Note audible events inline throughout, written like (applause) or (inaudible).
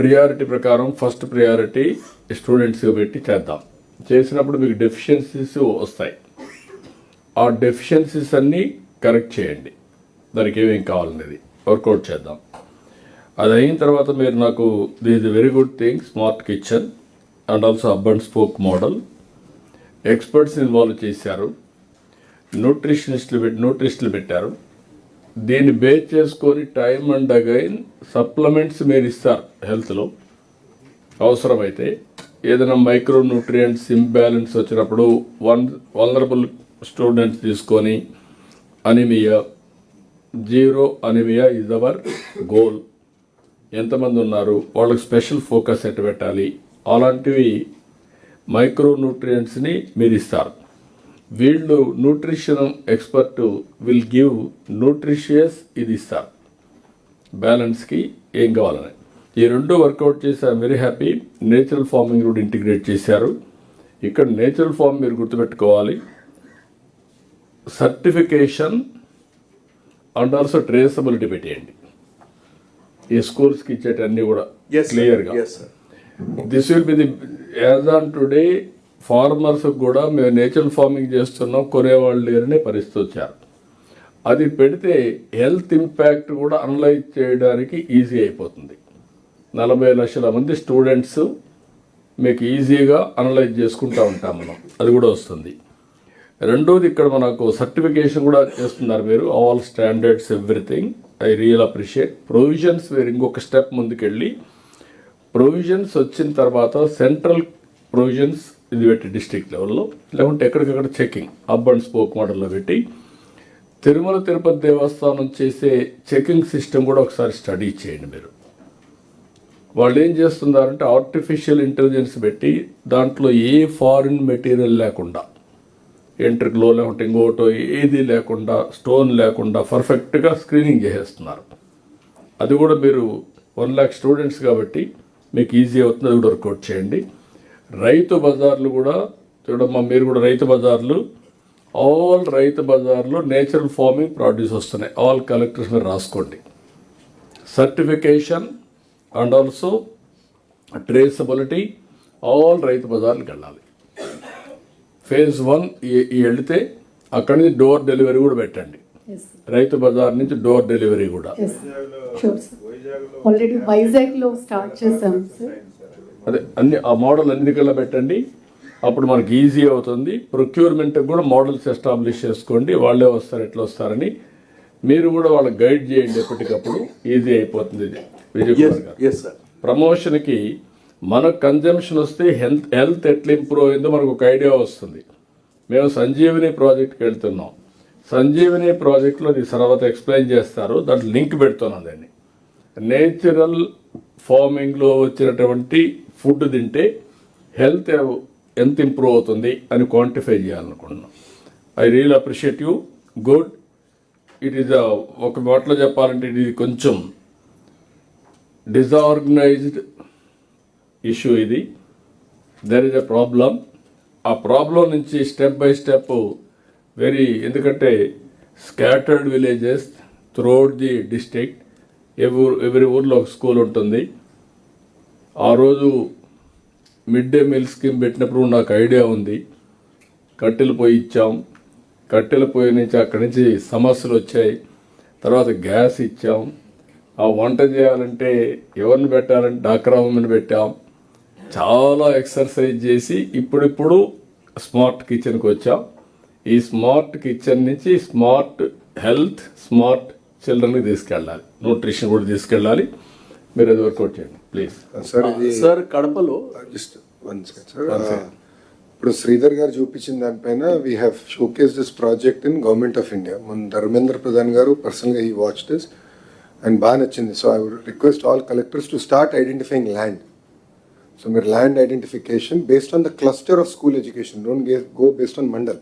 Priority ప్రకారం first priority స్టూడెంట్స్గా పెట్టి చేద్దాం. చేసినప్పుడు మీకు డెఫిషియన్సీస్ వస్తాయి. ఆ డెఫిషియన్సీస్ అన్నీ కరెక్ట్ చేయండి. దానికి ఏమేం కావాలనేది వర్కౌట్ చేద్దాం. అది అయిన తర్వాత మీరు నాకు this very good thing smart kitchen and also hub and spoke model experts involve చేశారు. న్యూట్రిషనిస్టులు పెట్టి న్యూట్రిస్టులు పెట్టారు. దీన్ని బేస్ చేసుకొని టైం అండ్ అగైన్ సప్లిమెంట్స్ మీరు ఇస్తారు హెల్త్లో అవసరమైతే ఏదైనా మైక్రో న్యూట్రియంట్స్ ఇంబ్యాలెన్స్ వచ్చినప్పుడు వన్ వనరబుల్ స్టూడెంట్స్ తీసుకొని anaemia zero anaemia is our goal ఎంతమంది ఉన్నారు? వాళ్ళకి స్పెషల్ ఫోకస్ ఎట్ట పెట్టాలి? అలాంటివి మైక్రో న్యూట్రియంట్స్ని మీరు ఇస్తారు. వీళ్ళు nutrition expert will give nutritious ఇది ఇస్తారు బ్యాలెన్స్కి ఏం కావాలని. ఈ రెండు వర్కౌట్ చేసి I'm very happy natural farming కూడా ఇంటిగ్రేట్ చేశారు. ఇక్కడ నేచురల్ ఫార్మ్ మీరు గుర్తుపెట్టుకోవాలి. సర్టిఫికేషన్ అండ్ ఆల్సో ట్రేసబిలిటీ పెట్టేయండి. ఈ స్కూల్స్కి ఇచ్చేటన్నీ కూడా క్లియర్గా this will be the as on today farmers కూడా మేము నేచురల్ ఫార్మింగ్ చేస్తున్నాం కొనేవాళ్ళు లేరనే పరిస్థితి వచ్చారు. అది పెడితే హెల్త్ ఇంపాక్ట్ కూడా అనలైజ్ చేయడానికి ఈజీ అయిపోతుంది. నలభై లక్షల మంది స్టూడెంట్స్ మీకు ఈజీగా అనలైజ్ చేసుకుంటూ ఉంటాం మనం. అది కూడా వస్తుంది. రెండోది ఇక్కడ మనకు సర్టిఫికేషన్ కూడా చేస్తున్నారు మీరు all standards everything. I real appreciate. Provisions మీరు ఇంకొక స్టెప్ ముందుకెళ్ళి ప్రొవిజన్స్ వచ్చిన తర్వాత సెంట్రల్ ప్రొవిజన్స్ ఇది పెట్టి డిస్ట్రిక్ట్ లెవెల్లో. లేకుంటే ఎక్కడికక్కడ చెకింగ్ అప్ అండ్ స్పోక్ మోడల్లో పెట్టి తిరుమల తిరుపతి దేవస్థానం చేసే చెకింగ్ సిస్టమ్ కూడా ఒకసారి స్టడీ చేయండి మీరు. వాళ్ళు ఏం చేస్తున్నారంటే ఆర్టిఫిషియల్ ఇంటెలిజెన్స్ పెట్టి దాంట్లో ఏ ఫారిన్ మెటీరియల్ లేకుండా ఎంట్రిక్లో లేకుంటే ఇంకోటో ఏది లేకుండా స్టోన్ లేకుండా పర్ఫెక్ట్గా స్క్రీనింగ్ చేసేస్తున్నారు. అది కూడా మీరు వన్ ల్యాక్ స్టూడెంట్స్ కాబట్టి మీకు ఈజీ అవుతుంది అది కూడా వర్కౌట్ చేయండి. రైతు బజార్లు కూడా చూడమ్మా మీరు కూడా రైతు బజార్లు. ఆల్ రైతు బజార్లు నేచురల్ ఫార్మింగ్ ప్రొడ్యూస్ వస్తున్నాయి. ఆల్ కలెక్టర్స్ మీరు రాసుకోండి. Certification and also traceability all రైతు బజార్లకు వెళ్ళాలి. ఫేజ్ వన్ వెళితే అక్కడి నుంచి డోర్ డెలివరీ కూడా పెట్టండి. రైతు బజార్ నుంచి డోర్ డెలివరీ కూడా. వైజాగ్లో స్టార్ట్ అదే అన్ని ఆ మోడల్ అన్నిటికల్లా పెట్టండి. అప్పుడు మనకి ఈజీ అవుతుంది. ప్రొక్యూర్మెంట్ కూడా మోడల్స్ ఎస్టాబ్లిష్ చేసుకోండి. వాళ్ళే వస్తారు ఎట్లా వస్తారని. మీరు కూడా వాళ్ళకి గైడ్ చేయండి ఎప్పటికప్పుడు. ఈజీ అయిపోతుంది ఇది. విజయ్ కుమార్ గారు. ప్రమోషన్కి మన కన్జంప్షన్ వస్తే హెల్త్ హెల్త్ ఎట్లా ఇంప్రూవ్ అయిందో మనకు ఒక ఐడియా వస్తుంది. మేము సంజీవిని ప్రాజెక్ట్కి వెళ్తున్నాం. సంజీవిని ప్రాజెక్ట్లో ఇది తర్వాత ఎక్స్ప్లెయిన్ చేస్తారు. దాంట్లో లింక్ పెడుతున్నాను దాన్ని. నేచురల్ ఫార్మింగ్లో వచ్చినటువంటి ఫుడ్ తింటే హెల్త్ ఎంత ఇంప్రూవ్ అవుతుంది అని క్వాంటిఫై చేయాలనుకుంటున్నాం. I real appreciate you. Good. It is ఒక మాటలో చెప్పాలంటే ఇది కొంచెం డిజార్గనైజ్డ్ ఇష్యూ ఇది. దెర్ ఇస్ అ ప్రాబ్లం ఆ ప్రాబ్లం నుంచి స్టెప్ బై స్టెప్ వెరీ ఎందుకంటే scattered villages throughout the district ఎవరు ఎవరి ఊర్లో ఒక స్కూల్ ఉంటుంది. ఆ రోజు మిడ్ డే మీల్ స్కీమ్ పెట్టినప్పుడు నాకు ఐడియా ఉంది. కట్టెలు పొయ్యి ఇచ్చాం. కట్టెల పొయ్యి నుంచి అక్కడి నుంచి సమస్యలు వచ్చాయి. తర్వాత గ్యాస్ ఇచ్చాం. ఆ వంట చేయాలంటే ఎవరిని పెట్టాలంటే డాక్రా ఉమెన్ పెట్టాం. చాలా ఎక్సర్సైజ్ చేసి ఇప్పుడిప్పుడు స్మార్ట్ కిచెన్కి వచ్చాం. ఈ స్మార్ట్ కిచెన్ నుంచి స్మార్ట్ హెల్త్ స్మార్ట్ చిల్డ్రన్కి తీసుకెళ్ళాలి. న్యూట్రిషన్ కూడా తీసుకెళ్ళాలి. మీరు అది వర్కౌట్ చేయండి ప్లీజ్. సార్ ఇది సార్ కడపలో జస్ట్ వన్ సెకండ్ సార్ ఇప్పుడు శ్రీధర్ గారు చూపించిన దానిపైన we have showcase this project in government of India మన ధర్మేంద్ర ప్రధాన్ గారు పర్సనల్గా ఈ వాచ్ దిస్ అండ్ బాగా నచ్చింది. So I would request all collectors to start identifying land so మీరు land identification based on the cluster of school education don't go based on mandal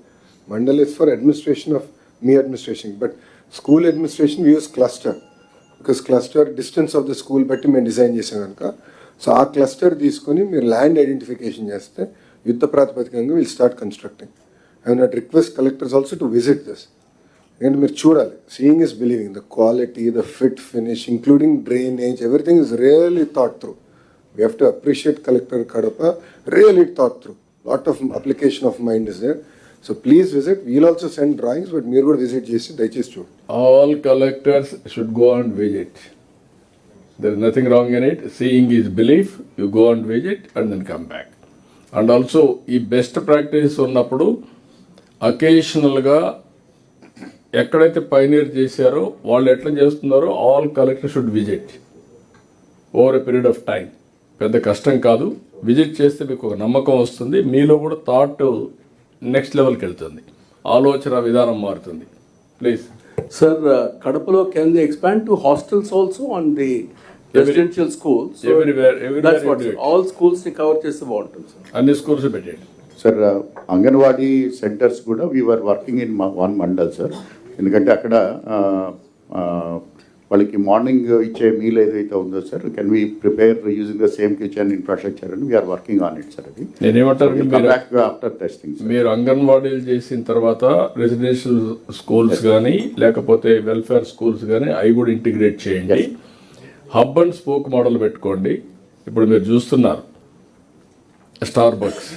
mandal is for administration of me administration but school administration use cluster. Because cluster distance of the school బట్టి మేము design చేసాం కనుక. So ఆ cluster తీసుకొని మీరు land identification చేస్తే యుద్ధ ప్రాతిపదికంగా will start constructing I not request collectors also to visit this ఎందుకంటే మీరు చూడాలి. Seeing is believing the quality the fit finish including drainage everything is really thought through we have to appreciate collector Kadapa. Really thought through lot of application of mind is there so please visit we'll also send drawings but మీరు కూడా visit చేసి దయచేసి చూడండి. All collectors should go and visit there is nothing wrong in it seeing is belief you go and visit and then come back and also ఈ best practice ఉన్నప్పుడు అకేషనల్గా ఎక్కడైతే pioneer చేశారో వాళ్ళు ఎట్లా చేస్తున్నారో all collector should visit over a period of time పెద్ద కష్టం కాదు. విజిట్ చేస్తే మీకు ఒక నమ్మకం వస్తుంది. మీలో కూడా థాట్ నెక్స్ట్ లెవెల్కి వెళ్తుంది. ఆలోచన విధానం మారుతుంది. ప్లీజ్. సార్ కడపలో can the expand to hostels also and the residential schools all స్కూల్స్ని కవర్ చేస్తే బాగుంటుంది సార్ అన్ని స్కూల్స్ పెట్టేయండి. సార్ అంగన్వాడీ సెంటర్స్ కూడా we are working in one mandal sir ఎందుకంటే అక్కడ వాళ్ళకి మార్నింగ్ ఇచ్చే మీల్ ఏదైతే ఉందో sir can we prepare using the same kitchen infrastructure అని we are working on it sir అది. నేనేమంటారు ఆఫ్టర్ టెస్టింగ్ మీరు అంగన్వాడీలు చేసిన తర్వాత రెసిడెన్షియల్ స్కూల్స్ కానీ లేకపోతే వెల్ఫేర్ స్కూల్స్ కానీ అవి కూడా ఇంటిగ్రేట్ చేయండి. హబ్ అండ్ స్పోక్ మోడల్ పెట్టుకోండి. ఇప్పుడు మీరు చూస్తున్నారు. Starbucks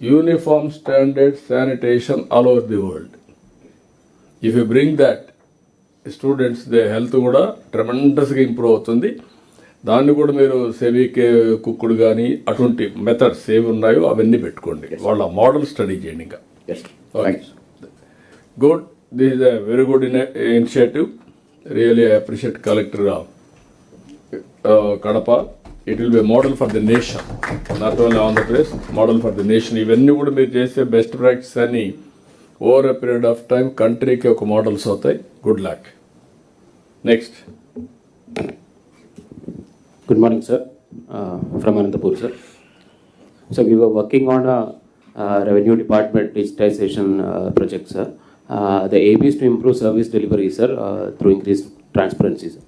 uniform standard sanitation all over the world if you bring that students they health కూడా ట్రెమెండస్గా ఇంప్రూవ్ అవుతుంది. దాన్ని కూడా మీరు సెమీకే కుక్కుడు కానీ అటువంటి మెథడ్స్ ఏవి ఉన్నాయో అవన్నీ పెట్టుకోండి. వాళ్ళ మోడల్ స్టడీ చేయండి ఇంకా. Good this is a very good initiative really I appreciate collector Kadapa it will be model for the nation not only Andhra Pradesh model for the nation ఇవన్నీ కూడా మీరు చేసే బెస్ట్ ప్రాక్టీస్ అని over a period of time కంట్రీకి ఒక models అవుతాయి good luck next good morning sir from Anantapur sir so we were working on revenue department digitisation project sir the abs to improve service delivery sir through increase transparency sir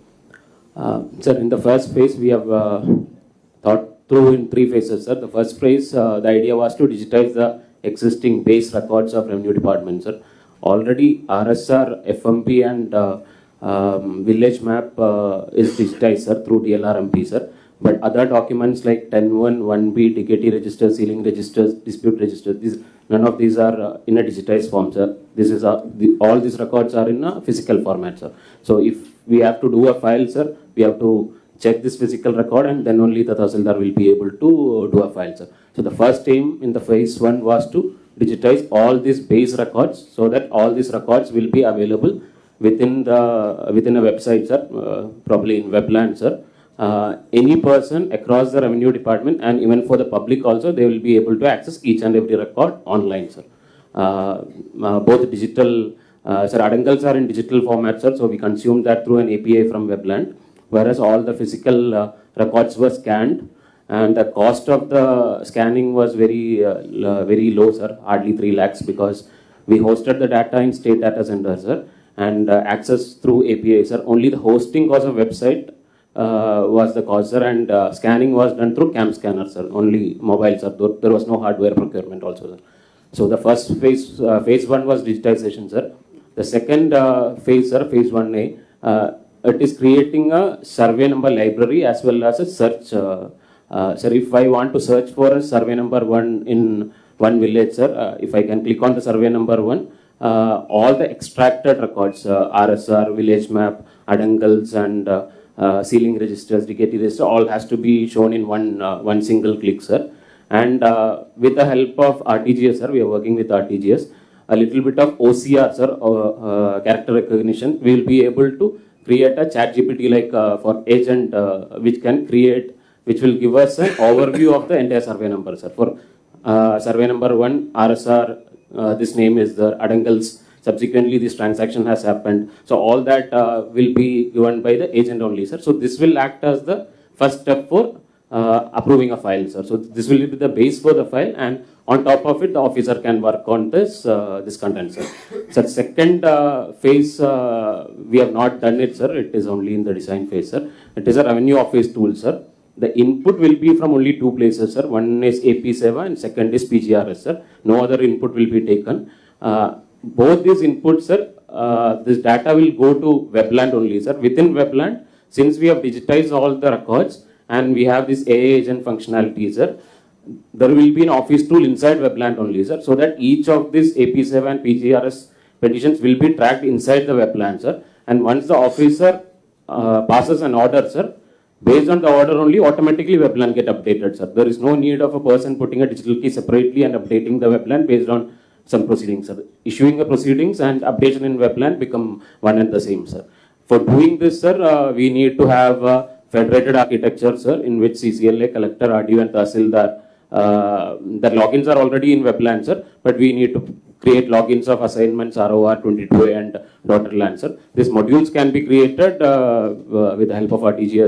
sir in the first first phase, we have uh, thought through in three phases, sir. The first phase, uh, the idea was existing base records of revenue department, sir. Already RSR, FMP and uh, um, village map uh, is digitized, sir, through DLRMP, sir. But other documents like 10.1, 1B, TKT register, ceiling registers, dispute registers, these, none of these are uh, in a digitized form, sir. This is, a, the, all these records are in a physical format, sir. So if we have to do a file, sir, we have to check this physical record and then only the Tahsildar will be able to do a file, sir. So the first aim in the phase one was to digitize all these base records so that all these records will be available within the, within a website, sir, uh, probably in Webland, sir. Uh, any person across the revenue department and even for the public also, they will be able to access each and every record online, sir. Uh, uh, both digital, uh, sir, Adangals are in digital format, sir, so we consume that through an API from Webland, whereas all the physical uh, records were scanned and the cost of the scanning was very, uh, very low, sir, hardly 3 lakhs because we hosted the data in state data center, sir, and uh, access through API, sir. Only the hosting cost of website uh, was the cost, sir, and uh, scanning was done through cam scanner, sir. Only mobile, sir. There, there was no hardware procurement also, sir. So the first phase, uh, phase one was digitization, sir. The second uh, phase, sir, phase one A, uh, it is creating a survey number library as well as a search. Uh, uh, sir, if I want to search for a survey number one in one village, sir, uh, if I can click on the survey number one, uh, all the extracted records, uh, RSR, village map, adangals, and uh, uh, ceiling registers, DKT register, all has to be shown in one uh, one single click, sir. And uh, with the help of RTGS, sir, we are working with RTGS. A little bit of OCR, sir, uh, uh, character recognition. We will be able to create a chat GPT like uh, for agent, uh, which can create, which will give us an overview of the entire survey number, sir. For uh, survey number one, RSR, uh, this name is the Adangals. Subsequently, this transaction has happened. So all that uh, will be given by the agent only, sir. So this will act as the first step for uh, approving a file, sir. So this will be the base for the file, and on top of it, the officer can work on this uh, this content, sir. Sir, second uh, phase uh, we have not done it, sir. It is only in the design phase, sir. It is a revenue office tool, sir. The input will be from only two places, sir. One is AP7 and second is PGRS, sir. No other input will be taken. Uh, both these inputs, sir, uh, this data will go to Webland only, sir. Within Webland, since we have digitized all the records and we have this AA agent functionality, sir. There will be an office tool inside Webland only, sir, so that each of these AP7 and PGRS petitions will be tracked inside the Webland, sir. And once the officer uh, passes an order, sir, based on the order only, automatically Webland get updated, sir. There is no need of a person putting a digital key separately and updating the Webland based on some proceedings, sir. Issuing the proceedings and updation in Webland become one and the same, sir. For doing this, sir, uh, we need to have a federated architecture, sir, in which CCLA, collector, RDO and Tahsildar, uh, the logins are already in WebLancer, but we need to create logins of assignments, ROR 22A and Daughterland, sir. These modules can be created uh, uh, with the help of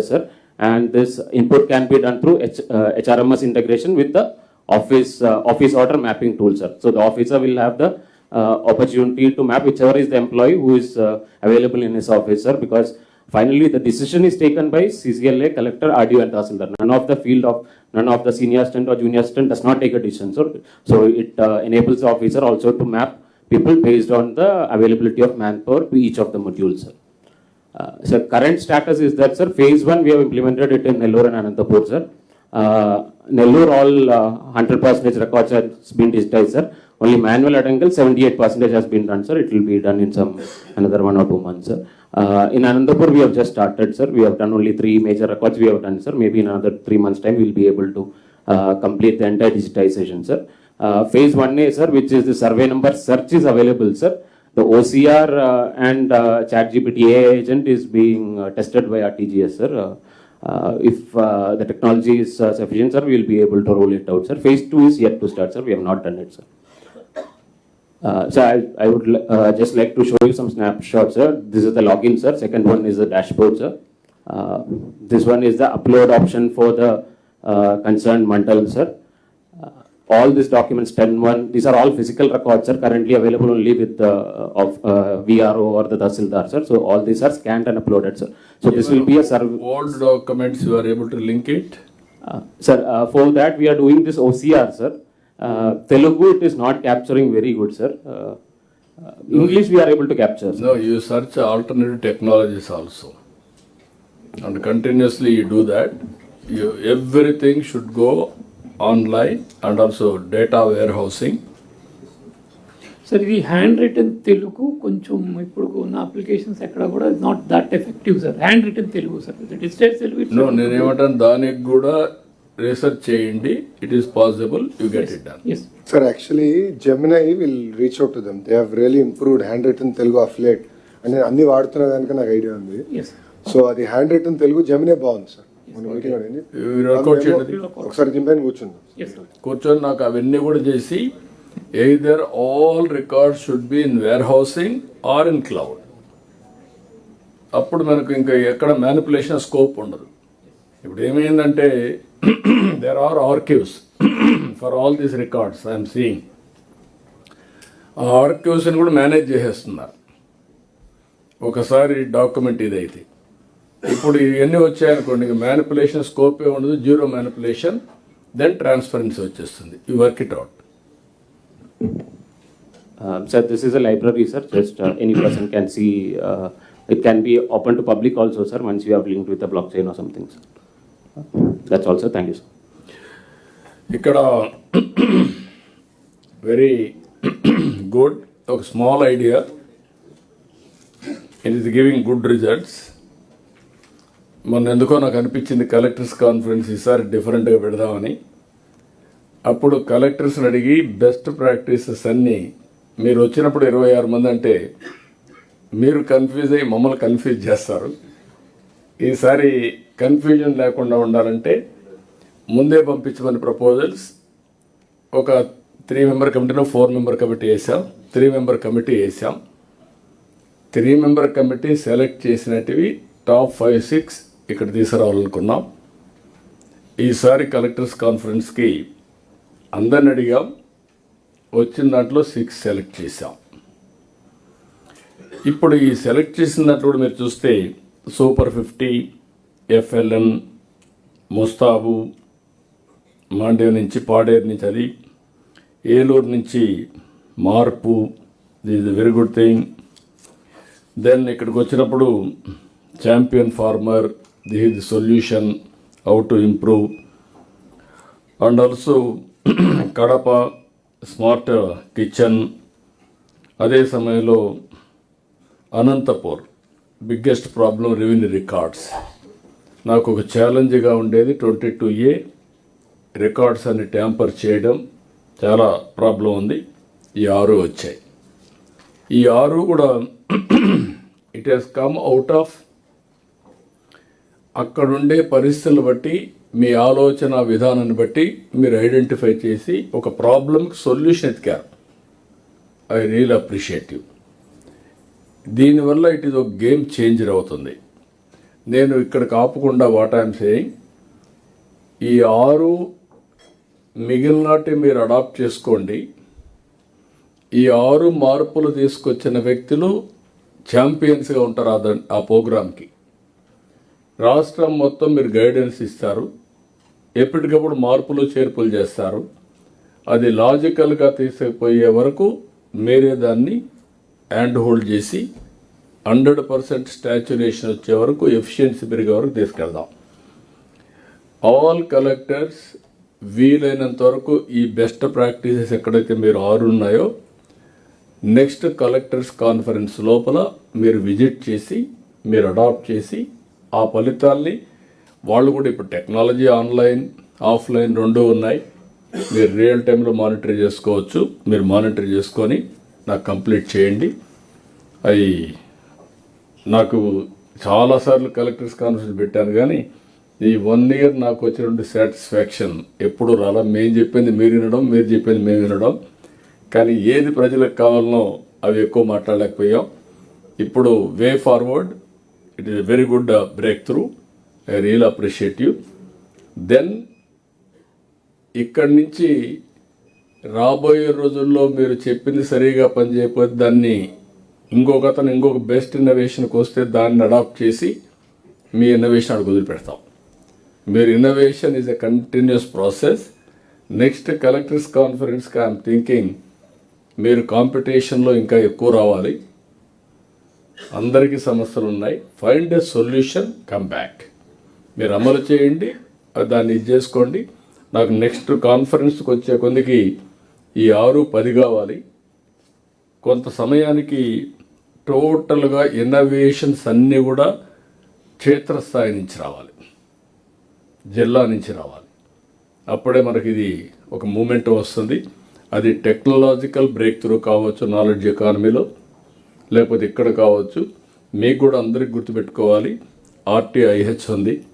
sir, and this input can be done through H, uh, HRMS integration with the office uh, office order mapping tool, sir. So the officer will have the uh, opportunity to map whichever is the employee who is uh, available in his office, sir, because finally the decision is taken by CCLA, collector, RDO and Tahsildar. None of the field of, none of the senior assistant or junior assistant does not take a decision, so, so it uh, enables the officer also to map people based on the availability of manpower to each of the modules, sir. Uh, Sir, current status is that, sir, phase one, we have implemented it in Nellore and Anantapur, sir. Uh, Nellore, all uh, hundred percentage records has been digitized, sir. Only manual addendum, seventy-eight percentage has been done, sir. It will be done in some, another one or two months, sir. Uh, In Anantapur, we have just started, sir. We have done only three major records we have done, sir. Maybe in another three months' time, we'll be able to uh, complete the entire digitization, sir. Uh, Phase one A, sir, which is the survey number search is available, sir. The OCR uh, and uh, ChatGPT AI agent is being uh, tested by RTGS, sir. Uh, uh, If uh, the technology is uh, sufficient, sir, we will be able to roll it out, sir. Phase two is yet to start, sir. We have not done it, sir. Uh, So I I would uh, just like to show you some snapshots, sir. This is the login, sir. Second one is the dashboard, sir. Uh, This one is the upload option for the uh, concerned mandal, sir. Uh, All these documents, 10-1, these are all physical records, sir, currently available only with the uh, of uh, VRO or the Tahsildar, sir. So all these are scanned and uploaded, sir. So this will be a serv- Old documents, you are able to link it? uh, Sir, uh, for that, we are doing this OCR, sir. Telugu it is not capturing very good sir English we are able to capture you search alternative technologies also and continuously you do that you everything should go online and also data warehousing sir ఇది handwritten Telugu కొంచెం ఇప్పుడు ఉన్న applications ఎక్కడ కూడా not that effective sir handwritten Telugu sir digital Telugu నేను ఏమంటాను దానికి కూడా రీసెర్చ్ చేయండి it is possible you get it done yes Sir, actually, Gemini will reach out to them. They have really improved handwritten Telugu affiliate. అంటే అన్ని వాడుతున్నా కనుక నాకు ఐడియా ఉంది. సో అది హ్యాండ్ రిటర్న్ తెలుగు జెమినే బాగుంది సార్ ఒకసారి కూర్చుందాం. సార్ కూర్చొని నాకు అవన్నీ కూడా చేసి either all records should be in warehousing or in cloud అప్పుడు మనకు ఇంకా ఎక్కడ మ్యానిపులేషన్ స్కోప్ ఉండదు. ఇప్పుడు ఏమైందంటే there are archives for all these records I'm seeing ఆ ఆర్కివ్స్ని కూడా మేనేజ్ చేసేస్తున్నారు. ఒకసారి డాక్యుమెంట్ ఇదైతే ఇప్పుడు ఇవన్నీ వచ్చాయనుకోండి మ్యానిపులేషన్ స్కోప్ ఏ ఉండదు జీరో మ్యానిపులేషన్ దెన్ ట్రాన్స్పరెన్సీ వచ్చేస్తుంది. You work it out Um, Sir, this is a library, sir. Just uh, any person can see. uh, It can be open to public also, sir, once you have linked with the blockchain or that's also thank you sir ఇక్కడ very good ఒక small idea it is giving good results మొన్న ఎందుకో నాకు అనిపించింది collectors conference ఈసారి డిఫరెంట్గా పెడదామని. అప్పుడు కలెక్టర్స్ని అడిగి బెస్ట్ ప్రాక్టీసెస్ అన్నీ మీరు వచ్చినప్పుడు ఇరవై ఆరు మంది అంటే మీరు కన్ఫ్యూజ్ అయ్యి మమ్మల్ని కన్ఫ్యూజ్ చేస్తారు. ఈసారి కన్ఫ్యూజన్ లేకుండా ఉండాలంటే ముందే పంపించమని ప్రపోజల్స్. ఒక త్రీ మెంబర్ కమిటీలో ఫోర్ మెంబర్ కమిటీ వేసాం. త్రీ మెంబర్ కమిటీ వేసాం. త్రీ మెంబర్ కమిటీ సెలెక్ట్ చేసినటివి టాప్ ఫైవ్ సిక్స్ ఇక్కడ తీసుకురావాలనుకున్నాం. ఈసారి కలెక్టర్స్ కాన్ఫరెన్స్కి అందరిని అడిగాం. వచ్చిన దాంట్లో సిక్స్ సెలెక్ట్ చేసాం ఇప్పుడు ఈ సెలెక్ట్ చేసిన దాంట్లో కూడా మీరు చూస్తే సూపర్ ఫిఫ్టీ ఎఫ్ఎల్ఎన్ ముస్తాబు మాండే నుంచి పాడేరు నుంచి అది ఏలూరు నుంచి మార్పు this is very good thing then ఇక్కడికి వచ్చినప్పుడు champion farmer the the solution how to improve. And also Kadapa smart kitchen అదే సమయంలో Anantapur biggest problem revenue records. నాకు ఒక ఛాలెంజ్గా ఉండేది ట్వంటీ టూ ఏ రికార్డ్స్ అన్ని ట్యాంపర్ చేయడం. చాలా ప్రాబ్లం ఉంది. ఈ ఆరు వచ్చాయి. ఈ ఆరు కూడా (clears throat) it has come out of అక్కడుండే పరిస్థితులు బట్టి మీ ఆలోచన విధానాన్ని బట్టి మీరు ఐడెంటిఫై చేసి ఒక ప్రాబ్లంకి solution ఎతికారు. I real appreciate you. దీనివల్ల ఇట్ ఈస్ ఒక గేమ్ చేంజర్ అవుతుంది. నేను ఇక్కడ కాపకుండా వాట్ ఐఎమ్ సేయింగ్ ఈ ఆరు మిగిలినటి మీరు అడాప్ట్ చేసుకోండి. ఈ ఆరు మార్పులు తీసుకొచ్చిన వ్యక్తులు ఛాంపియన్స్గా ఉంటారు ఆ ఆ ప్రోగ్రామ్కి రాష్ట్రం మొత్తం మీరు గైడెన్స్ ఇస్తారు. ఎప్పటికప్పుడు మార్పులు చేర్పులు చేస్తారు. అది లాజికల్గా తీసుకుపోయే వరకు మీరే దాన్ని హ్యాండ్ హోల్డ్ చేసి హండ్రెడ్ పర్సెంట్ స్టాచ్యురేషన్ వచ్చే వరకు ఎఫిషియన్సీ పెరిగే వరకు తీసుకెళ్దాం. ఆల్ కలెక్టర్స్ వీలైనంత వరకు ఈ బెస్ట్ ప్రాక్టీసెస్ ఎక్కడైతే మీరు ఆరు ఉన్నాయో నెక్స్ట్ కలెక్టర్స్ కాన్ఫరెన్స్ లోపల మీరు విజిట్ చేసి మీరు అడాప్ట్ చేసి ఆ ఫలితాల్ని వాళ్ళు కూడా ఇప్పుడు టెక్నాలజీ ఆన్లైన్ ఆఫ్లైన్ రెండు ఉన్నాయి. మీరు రియల్ టైంలో మానిటర్ చేసుకోవచ్చు. మీరు మానిటర్ చేసుకొని నాకు కంప్లీట్ చేయండి. అవి నాకు చాలాసార్లు కలెక్టర్స్ కాన్ఫరెన్స్ పెట్టాను కానీ ఈ వన్ ఇయర్ నాకు వచ్చినటువంటి సాటిస్ఫాక్షన్ ఎప్పుడు రాలా. మేము చెప్పింది మీరు వినడం మీరు చెప్పింది మేము వినడం. కానీ ఏది ప్రజలకు కావాలనో అవి ఎక్కువ మాట్లాడలేకపోయాం. ఇప్పుడు way forward it is very good breakthrough I real appreciate you. Then ఇక్కడి నుంచి రాబోయే రోజుల్లో మీరు చెప్పింది సరిగా పనిచేయకపోతే దాన్ని ఇంకొక అతను ఇంకొక బెస్ట్ ఇన్నోవేషన్కి వస్తే దాన్ని అడాప్ట్ చేసి మీ ఇన్నోవేషన్ అడుగు వదిలిపెడతాం. మీరు innovation is a continuous process next collectors కాన్ఫరెన్స్కి I'm thinking మీరు కాంపిటీషన్లో ఇంకా ఎక్కువ రావాలి. అందరికీ సమస్యలు ఉన్నాయి. Find a solution come back మీరు అమలు చేయండి అది దాన్ని ఇది చేసుకోండి. నాకు నెక్స్ట్ కాన్ఫరెన్స్కి వచ్చే కొందికి ఈ ఆరు పది కావాలి. కొంత సమయానికి టోటల్గా ఇన్నోవేషన్స్ అన్నీ కూడా క్షేత్రస్థాయి నుంచి రావాలి. జిల్లా నుంచి రావాలి. అప్పుడే మనకి ఇది ఒక మూమెంట్ వస్తుంది. అది టెక్నాలజికల్ బ్రేక్ త్రూ కావచ్చు నాలెడ్జ్ ఎకానమీలో లేకపోతే ఇక్కడ కావచ్చు. మీకు కూడా అందరికి గుర్తుపెట్టుకోవాలి. ఆర్టీఐహెచ్ ఉంది.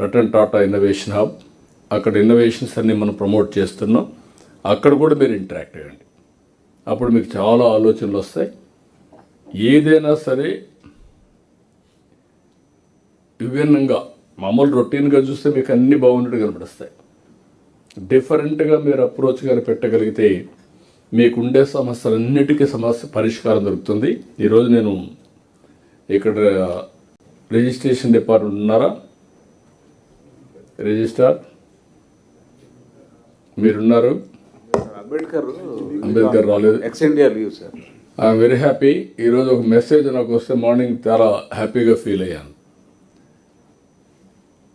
Ratan Tata innovation hub. అక్కడ ఇన్నోవేషన్స్ అన్ని మనం ప్రమోట్ చేస్తున్నాం. అక్కడ కూడా మీరు ఇంటరాక్ట్ అవ్వండి అప్పుడు మీకు చాలా ఆలోచనలు వస్తాయి. ఏదైనా సరే విభిన్నంగా మామూలు రొటీన్గా చూస్తే మీకు అన్నీ బాగున్నట్టు కనపడిస్తాయి. డిఫరెంట్గా మీరు అప్రోచ్ కానీ పెట్టగలిగితే మీకుండే సమస్యలన్నిటికీ సమస్య పరిష్కారం దొరుకుతుంది. ఈరోజు నేను ఇక్కడ రిజిస్ట్రేషన్ డిపార్ట్మెంట్ ఉన్నారా? రిజిస్టార్ మీరున్నారు? అంబేద్కర్ అంబేద్కర్ రాలేదు. Ex India leave sir I'm very happy ఈరోజు ఒక మెసేజ్ నాకు వస్తే మార్నింగ్ చాలా హ్యాపీగా ఫీల్ అయ్యాను.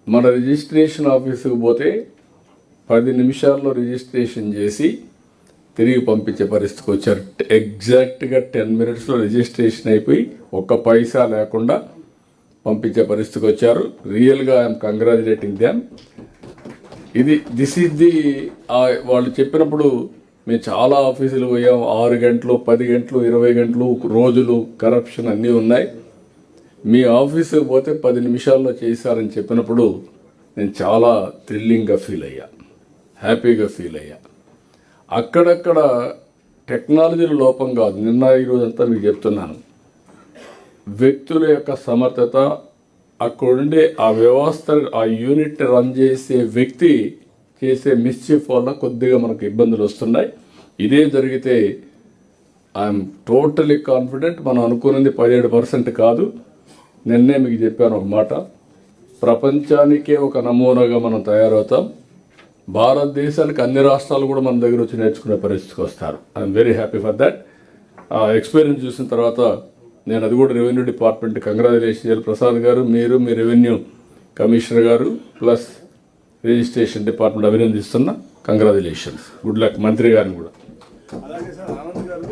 మన రిజిస్ట్రేషన్ ఆఫీసుకు పోతే పది నిమిషాల్లో రిజిస్ట్రేషన్ చేసి తిరిగి పంపించే పరిస్థితికి వచ్చారు. ఎగ్జాక్ట్గా టెన్ మినిట్స్లో రిజిస్ట్రేషన్ అయిపోయి ఒక్క పైసా లేకుండా పంపించే పరిస్థితికి వచ్చారు. రియల్గా ఐఎమ్ కంగ్రాచులేటింగ్ దామ్ ఇది దిస్ ఈజ్ ది వాళ్ళు చెప్పినప్పుడు మేము చాలా ఆఫీసులు పోయాం. ఆరు గంటలు పది గంటలు ఇరవై గంటలు రోజులు కరప్షన్ అన్నీ ఉన్నాయి. మీ ఆఫీసుకి పోతే పది నిమిషాల్లో చేశారని చెప్పినప్పుడు నేను చాలా థ్రిల్లింగ్గా ఫీల్ అయ్యా. హ్యాపీగా ఫీల్ అయ్యా. అక్కడక్కడ టెక్నాలజీల లోపం కాదు. నిన్న ఈరోజంతా మీకు చెప్తున్నాను. వ్యక్తుల యొక్క సమర్థత అక్కడుండే ఆ వ్యవస్థ ఆ యూనిట్ రన్ చేసే వ్యక్తి చేసే మిస్చీఫ్ వల్ల కొద్దిగా మనకు ఇబ్బందులు వస్తున్నాయి. ఇదే జరిగితే ఐఎమ్ టోటలీ కాన్ఫిడెంట్ మనం అనుకున్నది పదిహేడు పర్సెంట్ కాదు. నిన్నే మీకు చెప్పాను ఒక మాట. ప్రపంచానికే ఒక నమూనాగా మనం తయారవుతాం. భారతదేశానికి అన్ని రాష్ట్రాలు కూడా మన దగ్గర వచ్చి నేర్చుకునే పరిస్థితికి వస్తారు. I'm very happy for that ఆ ఎక్స్పీరియన్స్ చూసిన తర్వాత నేను అది కూడా రెవెన్యూ డిపార్ట్మెంట్ కంగ్రాచులేషన్ చేయాలి ప్రసాద్ గారు మీరు మీ రెవెన్యూ కమిషనర్ గారు ప్లస్ రిజిస్ట్రేషన్ డిపార్ట్మెంట్ అభినందిస్తున్నా కంగ్రాచులేషన్స్. గుడ్ లక్ మంత్రి గారిని కూడా. అలాగే సార్ ఆనంద్ గారు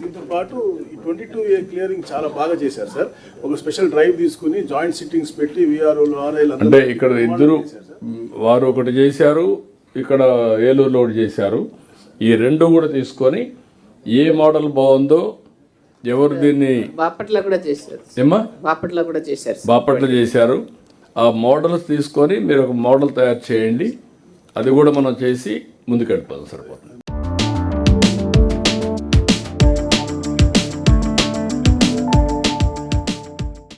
దీంతో పాటు ఈ ట్వంటీ టూ ఏ క్లియరింగ్ చాలా బాగా చేశారు సార్. ఒక స్పెషల్ డ్రైవ్ తీసుకుని జాయింట్ సిట్టింగ్స్ పెట్టి విఆర్ఓలు ఆర్ఐలు అంటే ఇక్కడ ఇద్దరు వారు ఒకటి చేశారు ఇక్కడ ఏలూరులో ఒకటి చేశారు. ఈ రెండు కూడా తీసుకొని ఏ మోడల్ బాగుందో ఎవరు దీన్ని బాపట్ల కూడా చేశారు బాపట్ల కూడా చేశారు. బాపట్ల చేశారు. ఆ మోడల్స్ తీసుకొని మీరు ఒక మోడల్ తయారు చేయండి. అది కూడా మనం చేసి ముందుకెళ్ళిపోదాం సరిపోతుంది.